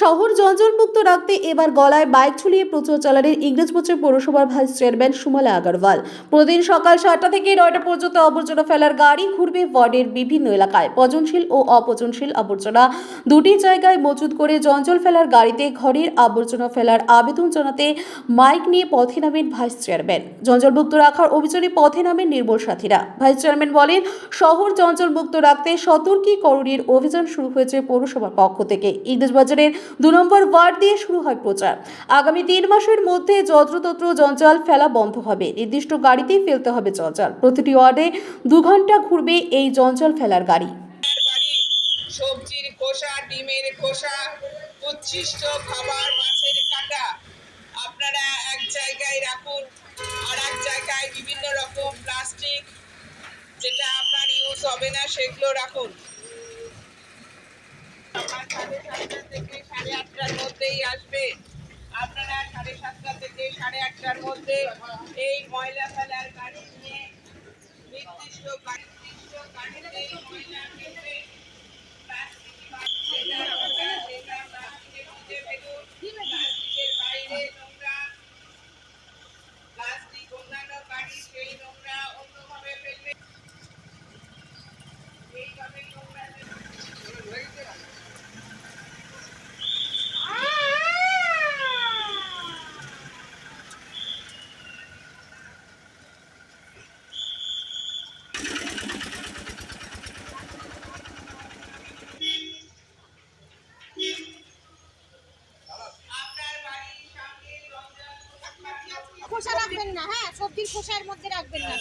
শহর জঞ্জলমুক্ত রাখতে এবার গলায় বাইক ঝুলিয়ে প্রচার চালালেন ইংরেজপুর পৌরসভার ভাইস চেয়ারম্যান সুমালা আগরওয়াল। প্রতিদিন সকাল সাতটা থেকে নয়টা পর্যন্ত আবর্জনা ফেলার গাড়ি ঘুরবে ওয়ার্ডের বিভিন্ন এলাকায়। পচনশীল ও অপচনশীল আবর্জনা দুটি জায়গায় মজুদ করে জঞ্জল ফেলার গাড়িতে ঘরের আবর্জনা ফেলার আবেদন জানাতে মাইক নিয়ে পথে নামেন ভাইস চেয়ারম্যান। জঞ্জলমুক্ত রাখার অভিযানে পথে নামেন নির্মল সাথীরা। ভাইস চেয়ারম্যান বলেন, শহর জঞ্জলমুক্ত রাখতে সতর্কীকরণের অভিযান শুরু হয়েছে পৌরসভার পক্ষ থেকে। ইংরেজবাজারের দু নম্বর ওয়ার্ড দিয়ে শুরু হয় প্রচার। আগামী তিন মাসের মধ্যে যত্রতত্র জঞ্জাল ফেলা বন্ধ হবে। নির্দিষ্ট গাড়িতেই ফেলতে হবে জঞ্জাল। প্রতিটি ওয়ার্ডে দু ঘণ্টা ঘুরবে এই জঞ্জাল ফেলার গাড়ি। সবজির খোসা, ডিমের খোসা, উচ্ছিষ্ট খাবার, মাছের কাটা। আপনারা এক জায়গায় রাখুন। আর এক জায়গায় বিভিন্ন রকম প্লাস্টিক যেটা আপনার ইউজ হবে না, সেগুলো রাখুন সকাল সাড়ে সাতটা থেকে সাড়ে আটটার মধ্যেই আসবে। আপনারা সাড়ে সাতটা থেকে সাড়ে আটটার মধ্যে এই ময়লা ফেলার গাড়ি নিয়ে নির্দিষ্ট নির্দিষ্ট গাড়িতে ময়লা ফেলবে প্লাস্টিক যেটা নোংরা সেটা প্লাস্টিকের মধ্যে ফেলুন প্লাস্টিকের বাইরে নোংরা প্লাস্টিক অন্যান্য গাড়ি সেই নোংরা অন্যভাবে ফেলবে এইভাবে নোংরা আপনার বাড়ির সামনে রমজান খোসা রাখবেন না হ্যাঁ সবজির খোসার মধ্যে রাখবেন না।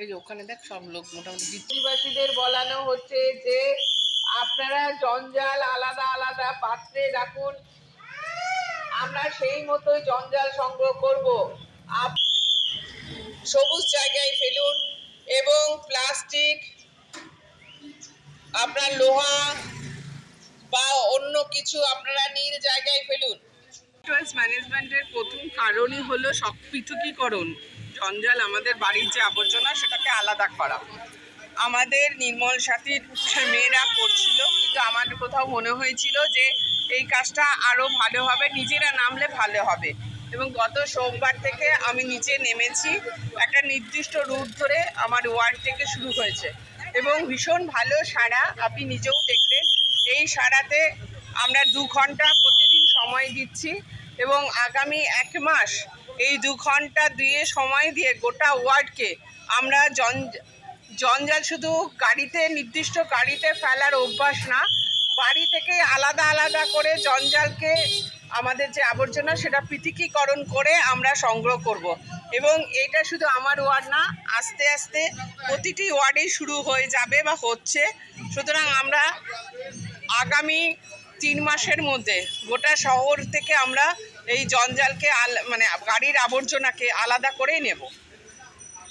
এই যে ওখানে দেখ সব লোক মোটামুটি বৃত্তিবাসীদের বলানো হচ্ছে যে আপনারা জঞ্জাল আলাদা আলাদা পাত্রে রাখুন। আমরা সেই মতো জঞ্জাল সংগ্রহ করব। সবুজ জায়গায় ফেলুন এবং প্লাস্টিক আপনার লোহা বা অন্য কিছু আপনারা নীল জায়গায় ফেলুন। ওয়েস্ট ম্যানেজমেন্টের প্রথম কারণই হলো সব পৃথকীকরণ। জঞ্জাল আমাদের বাড়ির যে আবর্জনা সেটাকে আলাদা করা। আমাদের নির্মল সাথীর মেয়েরা করছিল, কিন্তু আমার কোথাও মনে হয়েছিল যে এই কাজটা আরও ভালো হবে, নিজেরা নামলে ভালো হবে। এবং গত সোমবার থেকে আমি নিচে নেমেছি, একটা নির্দিষ্ট রুট ধরে আমার ওয়ার্ড থেকে শুরু হয়েছে। এবং ভীষণ ভালো সাড়া আপনি নিজেও দেখলেন। এই সাড়াতে আমরা দু ঘণ্টা প্রতিদিন সময় দিচ্ছি এবং আগামী এক মাস এই দু ঘণ্টা দিয়ে সময় দিয়ে গোটা ওয়ার্ডকে আমরা জন, জঞ্জাল শুধু গাড়িতে, নির্দিষ্ট গাড়িতে ফেলার অভ্যাস না, বাড়ি থেকে আলাদা আলাদা করে জঞ্জালকে আমাদের যে আবর্জনা সেটা পৃথিকীকরণ করে আমরা সংগ্রহ করব। এবং এটা শুধু আমার ওয়ার্ড না, আস্তে আস্তে প্রতিটি ওয়ার্ডেই শুরু হয়ে যাবে বা হচ্ছে। সুতরাং আমরা আগামী তিন মাসের মধ্যে গোটা শহর থেকে আমরা এই জঞ্জালকে আল মানে গাড়ির আবর্জনাকে আলাদা করেই নেব।